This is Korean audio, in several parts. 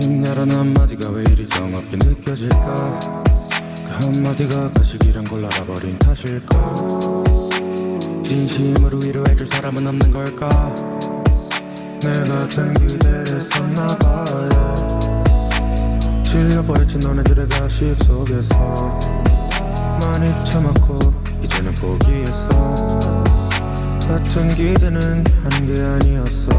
힘내라는 한마디가 왜 이리 정없게 느껴질까? 그 한마디가 가식이란 걸 알아버린 탓일까? 진심으로 위로해줄 사람은 없는 걸까? 내가 큰 기대를 썼나봐 yeah. 질려버렸지 너네들의 가식 속에서 많이 참았고 이제는 포기했어. 같은 기대는 한게 아니었어.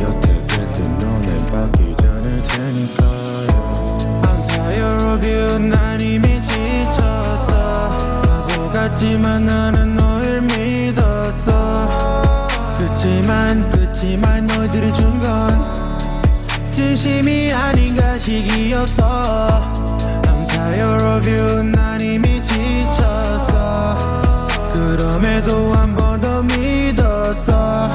여태 그랬던 너넨 바뀌지 않을 테니까 yeah. I'm tired of you 난 이미 지쳤어. 바보 같지만 나는 널 믿었어. 그치만 그치만 너희들이 준 건 진심이 아닌 가식이었어. I'm tired of you 난 이미 그럼에도 한 번 더 믿었어.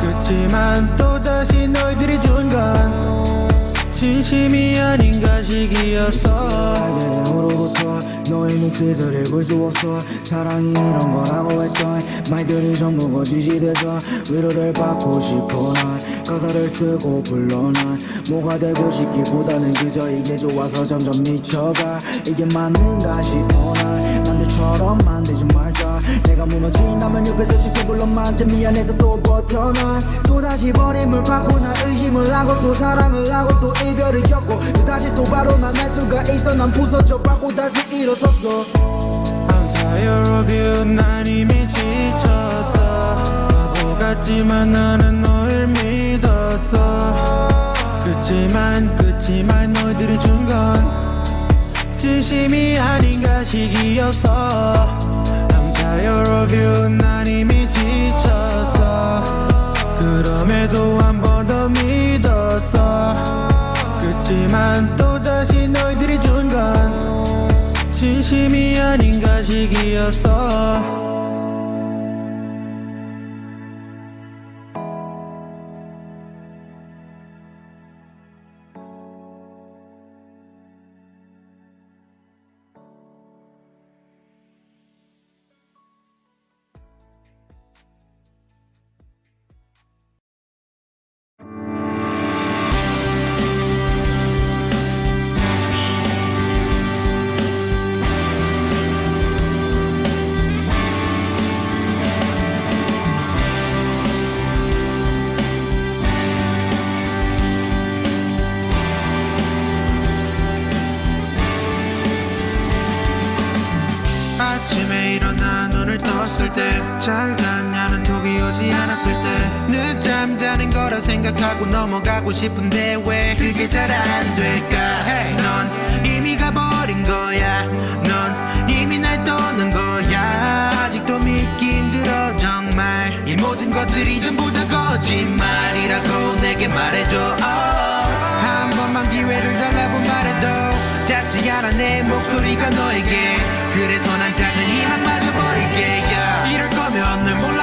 그치만 또다시 너희들이 준 건 진심이 아닌 가식이었어. 알게 된 후로부터 너의 눈빛을 읽을 수 없어. 사랑이 이런 거라고 했던 말들이 전부 거짓이 돼서 위로를 받고 싶어 난 가사를 쓰고 불러 난 뭐가 되고 싶기보다는 그저 이게 좋아서 점점 미쳐가 이게 맞는가 싶어 난 남들처럼 만들지 말자. 내가 무너진다면 옆에서 지켜불러 만져. 미안해서 또 버텨 난 또 다시 버림을 받고 난 의심을 하고 또 사랑을 하고 또 이별을 겪고 또 다시 또 바로 난할 수가 있어. 난 부서져 받고 다시 일어섰어. I'm tired of you. 난 이미 지쳤어. 바보 같지만 나는 널 믿었어. 그치만 그치만 너희들이 준건 진심이 아닌 가식이었어. I'm tired of you 난 이미 지쳤어. 그럼에도 한 번 더 믿었어. 그치만 또다시 너희들이 준 건 진심이 아닌 가식이었어 때 늦잠 자는 거라 생각하고 넘어가고 싶은데 왜 그게 잘 안 될까? Hey, 넌 이미 가버린 거야. 넌 이미 날 떠난 거야. 아직도 믿기 힘들어 정말. 이 모든 것들이 전부 다 거짓말이라고 내게 말해줘. Oh. 한 번만 기회를 달라고 말해도 작지 않아 내 목소리가 너에게. 그래서 난 작은 희망 마저 버릴게. Yeah. 이럴 거면 늘 몰랐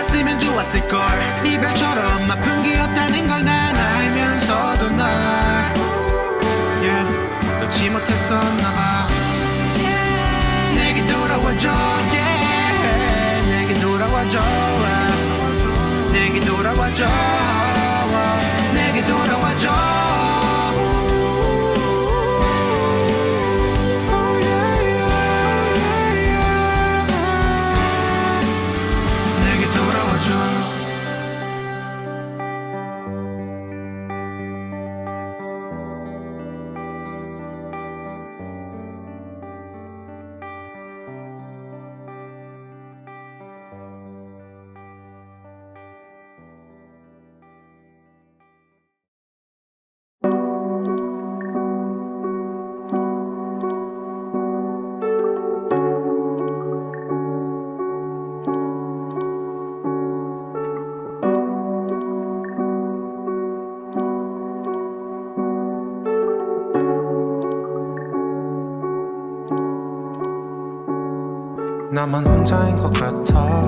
으면 좋았을걸 이별처럼 아픈 게 없다는 걸 난 알면서도 널 yeah. 놓지 못했었나봐 내게 돌아와줘 yeah. 내게 돌아와줘 내게 돌아와줘 나만 혼자인 것 같아.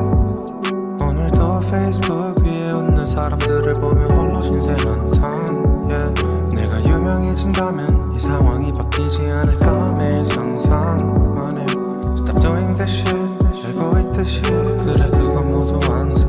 오늘도 페이스북 위에 웃는 사람들을 보며 홀로 신세한 삶 yeah. 내가 유명해진다면 이 상황이 바뀌지 않을까 매일 상상만 해. Stop doing that shit 알고 있듯이. 그래 그건 모두 완성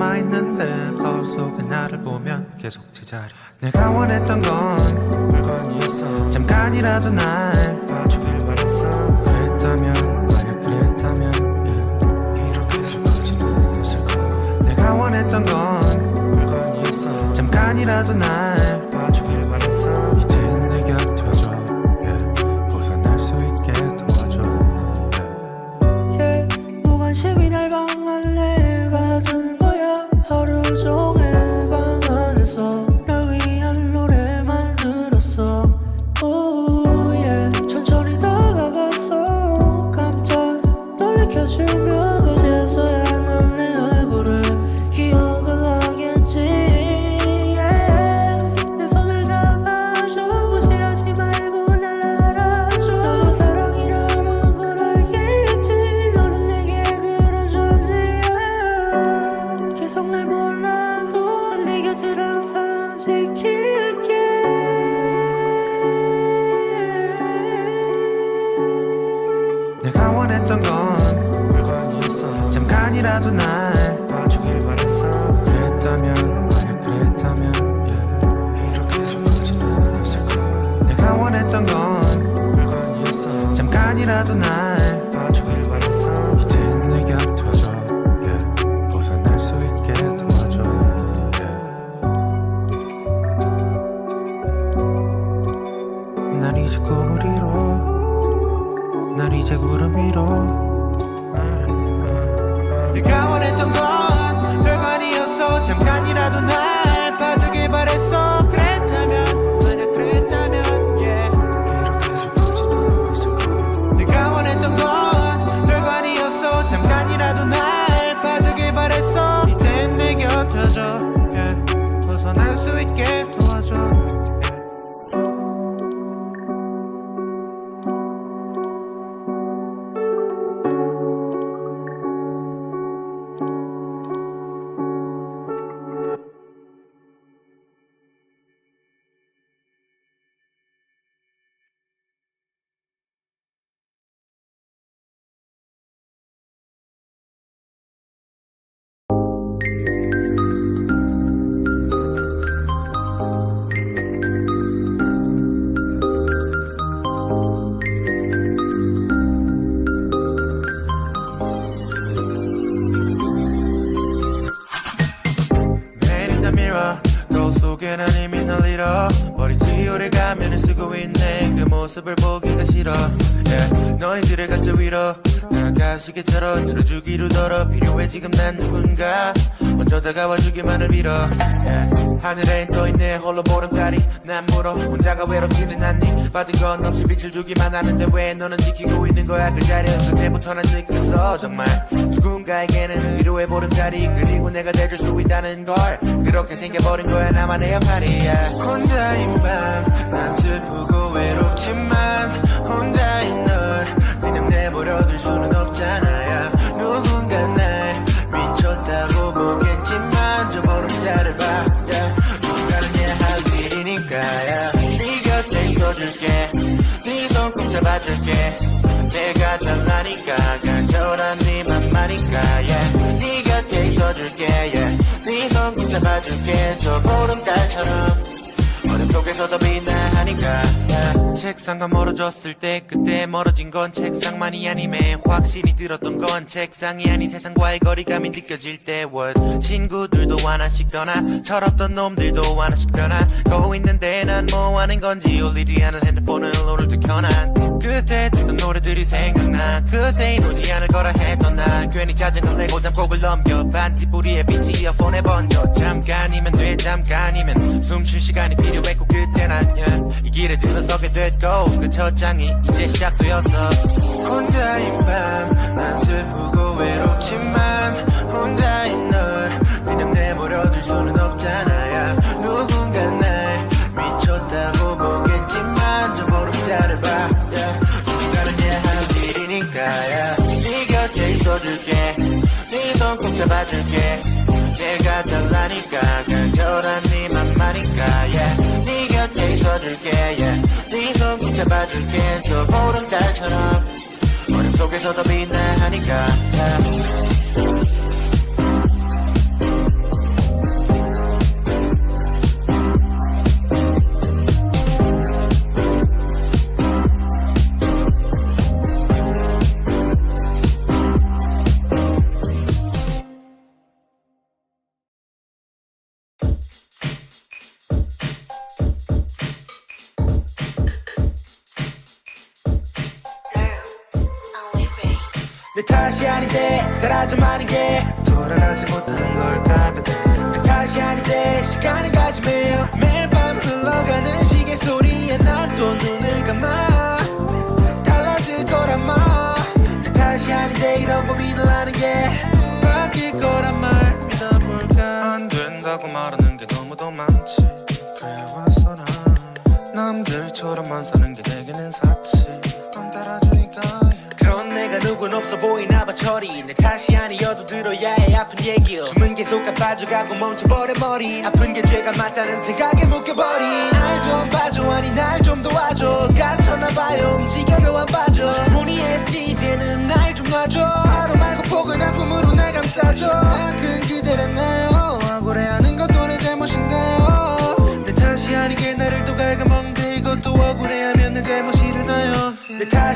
남아 있는데 거울 속에 나를 보면 계속 제자리. 내가 원했던 건 물건이었어. 잠깐이라도 날 난 이제 구름 위로 난 이미 널 잃어. 머리 지우를 가면을 쓰고 있네. 그 모습을 보기가 싫어. Yeah. 너희들의 가짜 위로 나가시게처럼 들어주기로 덜어 필요해. 지금 난 누군가. 먼저 다가와주기만을 빌어. Yeah. 하늘엔 떠있네. 홀로 보름달이 난 물어 혼자가 외롭지는 않니 받은 건 없이 빛을 주기만 하는데 왜 너는 지키고 있는 거야? 그 자리에서 그때부터 난 느꼈어. 정말 누군가에게는 위로의 보름달이 그리고 내가 돼줄 수 있다는 걸 그렇게 생겨버린 거야. 나만의 역할이야. 혼자인 밤난 슬프고 외롭지만 혼자인 널 그냥 내버려둘 수는 없잖아 야. 누군가 날 미쳤다고 보겠지만 저 보름달을 봐 야. 누군가는 해야 할 일이니까 야. 네 곁에 있어줄게 네 손 꼭 잡아줄게 내가 잘나니까 간절한 네 맘마니까 yeah. 네 곁에 있어줄게 yeah. 네손 꼭 잡아줄게 저 보름달처럼 어둠 속에서도 빛나 하니까 yeah. 책상과 멀어졌을 때 그때 멀어진 건 책상만이 아님에 확신이 들었던 건 책상이 아닌 세상과의 거리감이 느껴질 때 what 친구들도 하나씩 떠나 철없던 놈들도 하나씩 떠나 고 있는데 난 뭐 하는 건지 울리지 않은 핸드폰을 오늘도 켜난 그때 듣던 노래들이 생각나 그때 이루지 않을 거라 했던 나 괜히 짜증을 내고 잠곡을 넘겨 반티 뿌리에 빛이 이어폰에 번져 잠깐이면 돼 잠깐이면 숨 쉴 시간이 필요했고 그때 난이 길에 들어서게 됐 go 그 첫장이 이제 시작되었어 혼자인 밤난 슬프고 외롭지만 혼자인 널 그냥 내버려둘 수는 없잖아 야 누군가 날 미쳤다고 보겠지만 저 보름달을 봐 yeah. 누군가는 예한 길이니까 yeah. 네 곁에 있어줄게 네손꼭 잡아줄게 내가 잘나니까 간절한 네 맘만이니까 yeah. 네 곁에 있어줄게 yeah. 저 보름달처럼 어둠 속에서도 빛나니까 yeah. 내 탓이 아닌데 사라져만 게. 돌아가지 못하는 걸까 내 탓이 아닌데 시간을 가지 매일 매일 밤 흘러가는 시계 소리에 난또 눈을 감아. 달라질 거란 말내 탓이 아닌데 이런 고민을 하는 게 바뀔 거란 말 믿어볼까? 안 된다고 말하는 게 너무도 많지. 그래왔어 난. 남들처럼만 사는 게 내게는 사 누군 없어 보이나 봐. 철이 내 탓이 아니어도 들어야 해. 아픈 얘기 숨은 계속 가빠져가고 멈춰버려 머리. 아픈 게 죄가 맞다는 생각에 묶여버린. 날좀 봐줘. 아니 날 좀 도와줘. 갇혀나봐요. 움직여도 안 빠져 충분히 했으니 이제는 날 좀 놔줘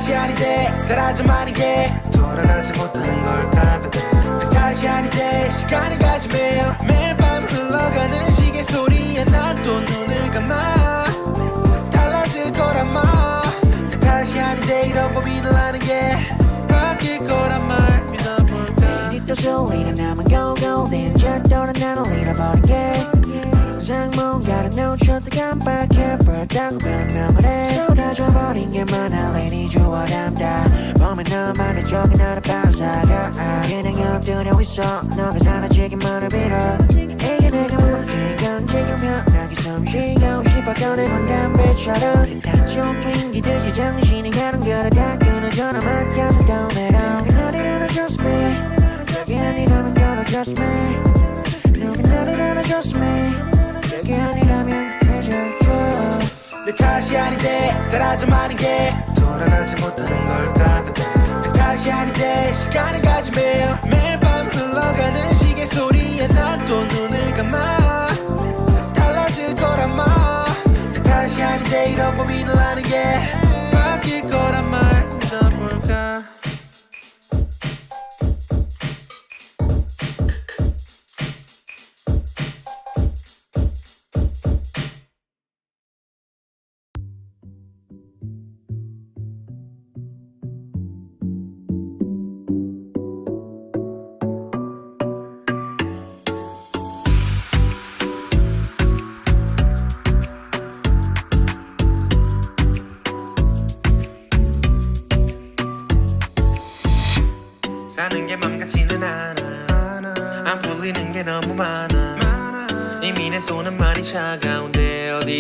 탓이 아닌데 사라져만 게 돌아가지 못하는 걸까 그때 내 탓이 아닌데 시간을 가지 매일 매일 밤 흘러가는 시계 소리에 난 또 눈을 감아. 달라질 거란 말내 탓이 아닌데 이런 고민을 하는 게 바뀔 거란 말 믿어볼까? 또 소리는 나만 고고 된 절도는 나를 잃어버리게 뭔가를 놓쳤다 깜빡해 버렸다고 변명을 해. 쏟아져버린 게 많아. 레니 주워 담다 보면 너만의 적인 나를 반사가. 그냥 엎드려 있어. 너가 사라지기만을 빌어. 이게 내가 묻힌 건 지금 편하게 숨 쉬고 싶어 꺼내본 담배처럼. 다좀 핑기듯이 정신이 가는 거를 다 끊어져 나 맡겨서 떠내려. 너를 안아줬으면 그게 아니라면 떨어졌으면 누가 나를 안아줬으면. 그게 아니라면 내 탓이 아닌데 사라져만 게 돌아가지 못하는 걸까 그때 내 탓이 아닌데 시간을 가지 매일 매일 밤 흘러가는 시계 소리에 난 또 눈을 감아. 달라질 거란 말내 탓이 아닌데 이런 고민을 하는 게 바뀔 거란 말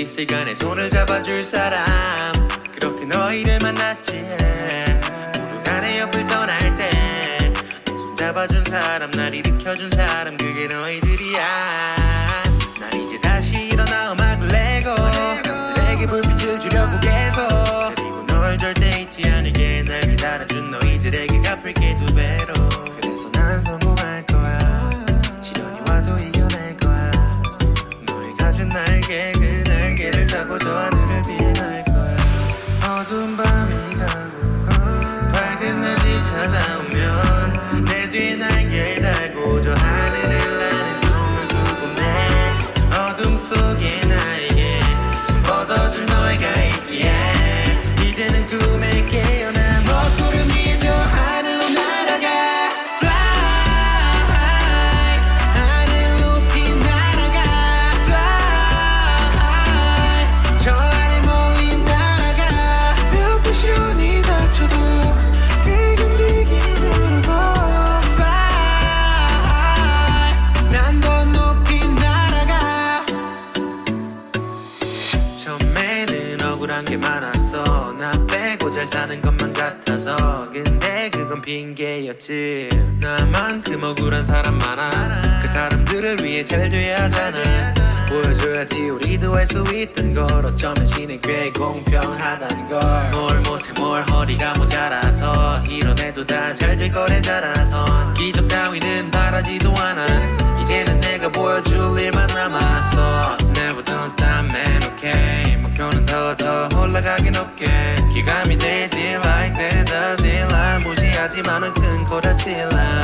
내 손을 잡아줄 사람. 그렇게 너희를 만났지. 모두가 내 옆을 떠날 때손 잡아준 사람 날 일으켜준 사람 그게 너희들이야. 난 이제 다시 일어나 음악을 내고 너희들에게 불빛을 주려고 계속. 그리고 널 절대 잊지 않을게. 날 기다려준 너희들에게 갚을게 두 배로 찾아 핑계였지. 나만큼 억울한 사람 많아. 그 사람들을 위해 잘 돼야 하잖아. 보여줘야지 우리도 할 수 있던 걸. 어쩌면 신의 꽤 공평하다는 걸뭘 못해 뭘 허리가 모자라서. 이뤄내도 다 잘 될 거래 자라선 기적 따위는 바라지도 않아. 이제는 내가 보여줄 일만 남았어 Never don't stop man okay. 목표는 더더 올라가긴 높게 기감 무시하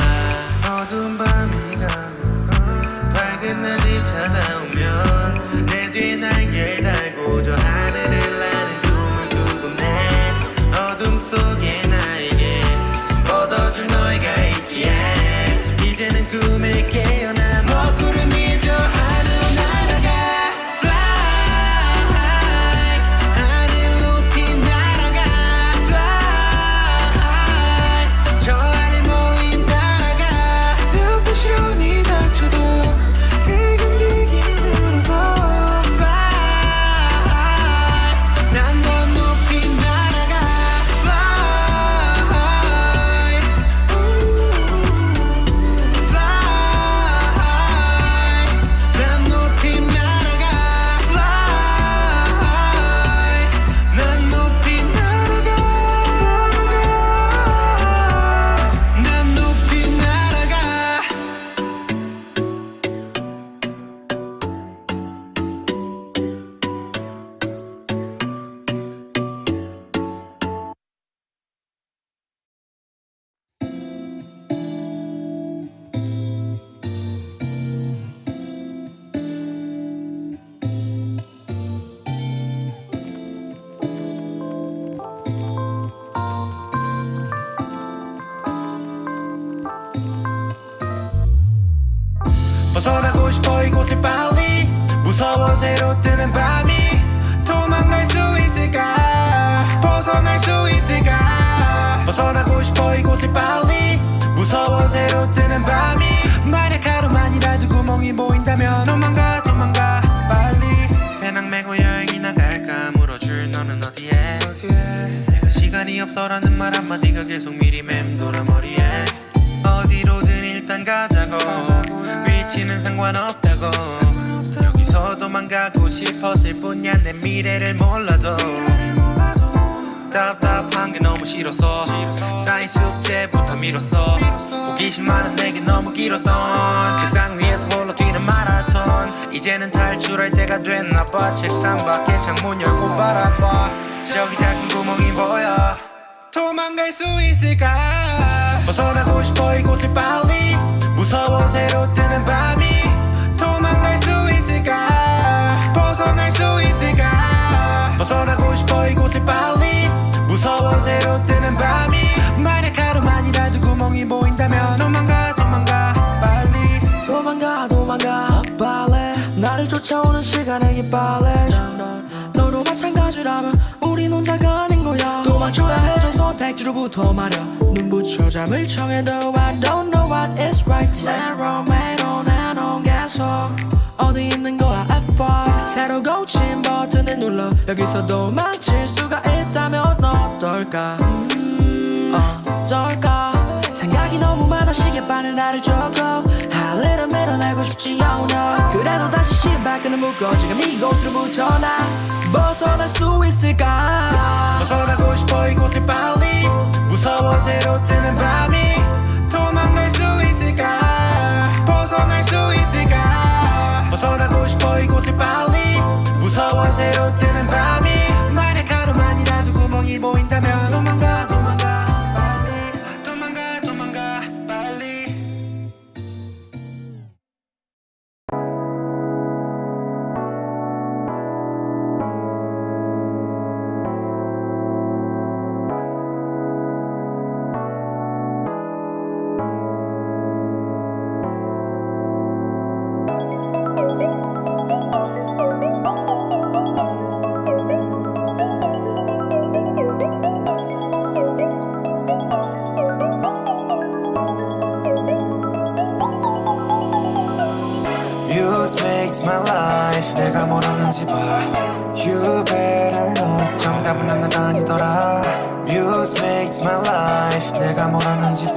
곳을 빨리 무서워 새로 뜨는 밤이 도망갈 수 있을까? 벗어날 수 있을까? 벗어나고 싶어 이곳을 빨리 무서워 새로 뜨는 밤이 만약 하루만이라도 구멍이 보인다면 도망가 도망가 빨리. 배낭 메고 여행이 나 갈까? 물어줄 너는 어디에? 내가 시간이 없어라는 말 한마디가 계속 미리 맴돌아 머리에. 어디로든 일단 가자고. 위치는 상관없다고 여기서 도망가고 싶었을 뿐이야. 내 미래를 몰라도 답답한 게 너무 싫어서 쌓인 숙제부터 미뤘어. 호기심만은 내게 너무 길었던 책상 위에서 홀로 뛰는 마라톤. 이제는 탈출할 때가 됐나 봐. 책상 밖에 창문 열고 바라봐. 저기 작은 구멍이 보여. 도망갈 수 있을까? 벗어나고 싶어 이곳을 빨리. 무서워 새로 뜨는 밤이 도망갈 수 있을까 벗어날 수 있을까? 벗어나고 싶어 이곳을 빨리. 무서워 새로 뜨는 밤이. 만약 하루만이라도 구멍이 보인다면 도망가 도망가 빨리. 도망가 도망가 빨래. 나를 쫓아오는 시간에게 빨래. 너도 마찬가지라면 우린 혼자가 아닌 거야. 도망쳐야 해저 선택지로부터 말야. 눈부셔 잠을 청해도 I don't know what is right. Narrow made on and on 계속 어디 있는 거 야 F5 새로 고친 버튼을 눌러. 여기서 도망칠 수가 있다면 어떨까? 음, 어떨까? 생각이 너무 많아 시계바늘 나를 쫓고 할래를 밀어내고 싶지 않아. 그래도 다시 신발끈을 묶어. 지금 이곳으로부터 나. 벗어날 수 있을까? 벗어나고 싶어 이곳을 빨리. 무서워 새로 뜨는 밤이 도망갈 수 있을까? 벗어날 수 있을까 벗어나고 싶어 이곳을 빨리. 무서워 새로 뜨는 밤이. 만약 하루만이라도 구멍이 보인다면 하는지 봐.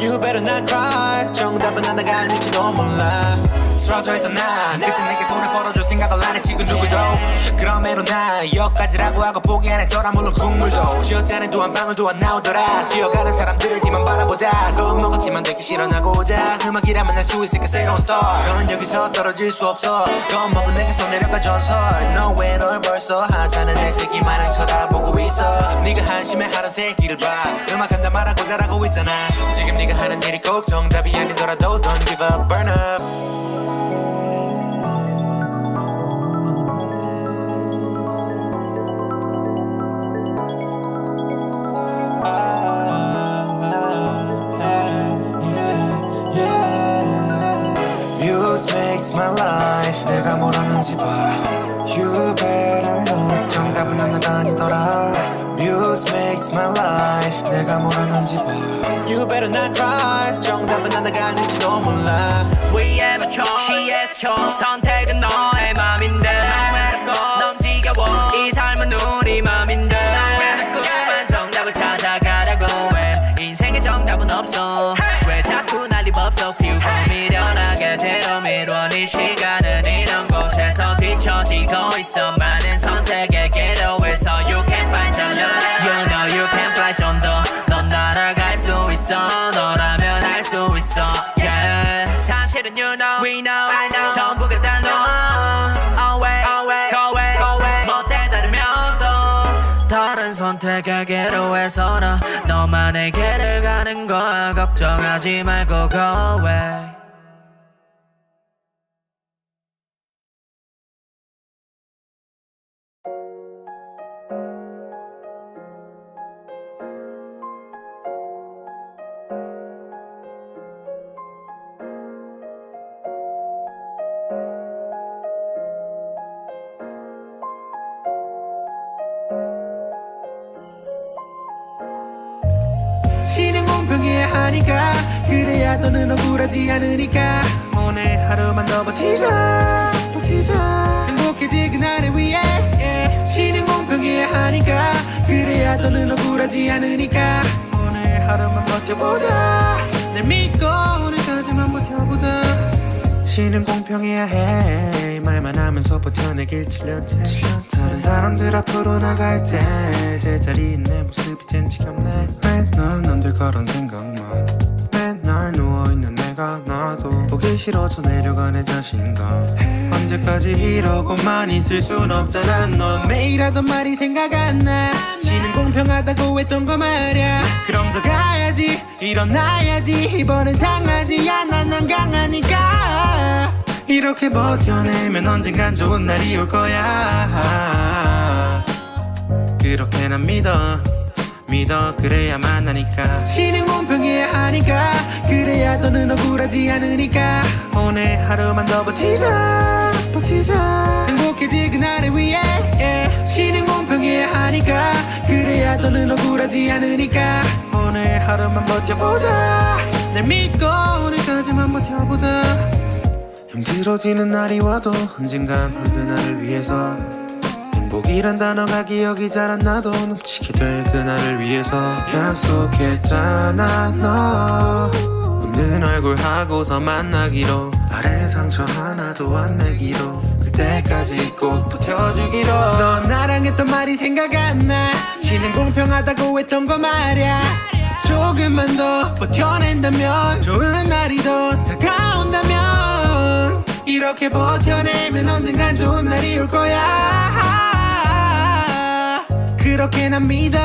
You better not cry. 정답은 하나가 아닐지도 몰라. 쓰러져 있던 난 그때 내게 손을 걸어줄 생각을 안 해 지금 누구도. 그럼에도 나 여기까지라고 하고 포기 안 했더라 물론 국물도. 쥐어짜는 또한 방울 또안 나오더라. 뛰어가는 사람들을 니만 바라보다. 겁 먹었지만 되기 싫어 나고자. 음악이라면 할 수 있을까 새로운 스타트 넌 여기서 떨어질 수 없어. 겁 먹은 내게서 내려가 전설. 너왜 널 벌써 하찮은 내 새끼만을 쳐다보고 있어? 네가 한심해 하던 새끼를 봐. 음악한다 말하고 잘하고 있잖아. 지금 네가 하는 일이 꼭 정답이 아니더라도 don't give up burn up Muse makes my life 내가 뭘 하는지 봐 You better know 정답은 안 나다니더라 Muse makes my life 내가 뭘 하는지 봐 You better not cry 정답은 안 나가는지도 몰라 위에만 총 시에서 총 선택은 너 사실은 you know we know I know 전부가 다너 always always go away go away 못해 다르면 또 다른 선택의 기로에서 나 너만의 길을 가는 거야 걱정하지 말고 go away 하니까. 그래야 너는 억울하지 않으니까. 오늘 하루만 더 버티자. 버티자. 행복해질 그날을 위해. Yeah. 신은 공평해야 하니까. 그래야 너는 억울하지 않으니까. 오늘 하루만 버텨보자. 날 믿고 버텨보자 신은 공평해야 해. 말만 하면서 버텨내길 7년째. 다른 사람들 앞으로 나갈 때 제자리에 내 모습이 젠 지겹네. 왜넌 남들 그런 생각만. 맨날 누워있는 내가 나도 보기 싫어져 내려가는 자신감. 언제까지 이러고만 있을 순 없잖아. 넌 매일 하던 말이 생각 안나 신은 공평하다고 했던 거 말야. 그럼 더 가야지 일어나야지. 이번엔 당하지 않아 난 강하니까. 이렇게 버텨내면 언젠간 좋은 날이 올 거야. 그렇게 난 믿어 믿어. 그래야만 하니까. 신은 공평해야 하니까. 그래야 너는 억울하지 않으니까. 오늘 하루만 더 버티자 버티자. 행복해질 그날을 위해 yeah. 신은 공평해야 하니까 그래야 너는 억울하지 않으니까. 오늘 하루만 버텨보자. 날 믿고 오늘까지만 버텨보자. 힘들어지는 날이 와도 언젠간 올 그날을 위해서. 행복이란 단어가 기억이 잘 안 나도 넘치게 될 그날을 위해서. 약속했잖아 너. 웃는 얼굴 하고서 만나기로. 발에 상처 하나도 안 내기로. 그 때까지 꼭 버텨주기로. 넌 나랑 했던 말이 생각 안나. 신은 공평하다고 했던 거 말야. 조금만 더 버텨낸다면 좋은 날이 더 다가온다면. 이렇게 버텨내면 언젠간 좋은 날이 올 거야. 그렇게 난 믿어.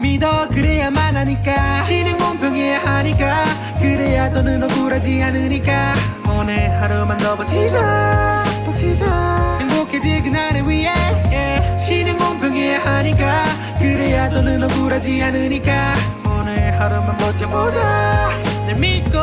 믿어. 그래야만 하니까. 신은 공평해야 하니까. 그래야 너는 억울하지 않으니까. 오늘 하루만 더 버티자 버티자 행복해질 그날을 위해 yeah. 신은 공평해야 하니까. 그래야 너는 억울하지 않으니까. 오늘 하루만 버텨보자. 날 믿고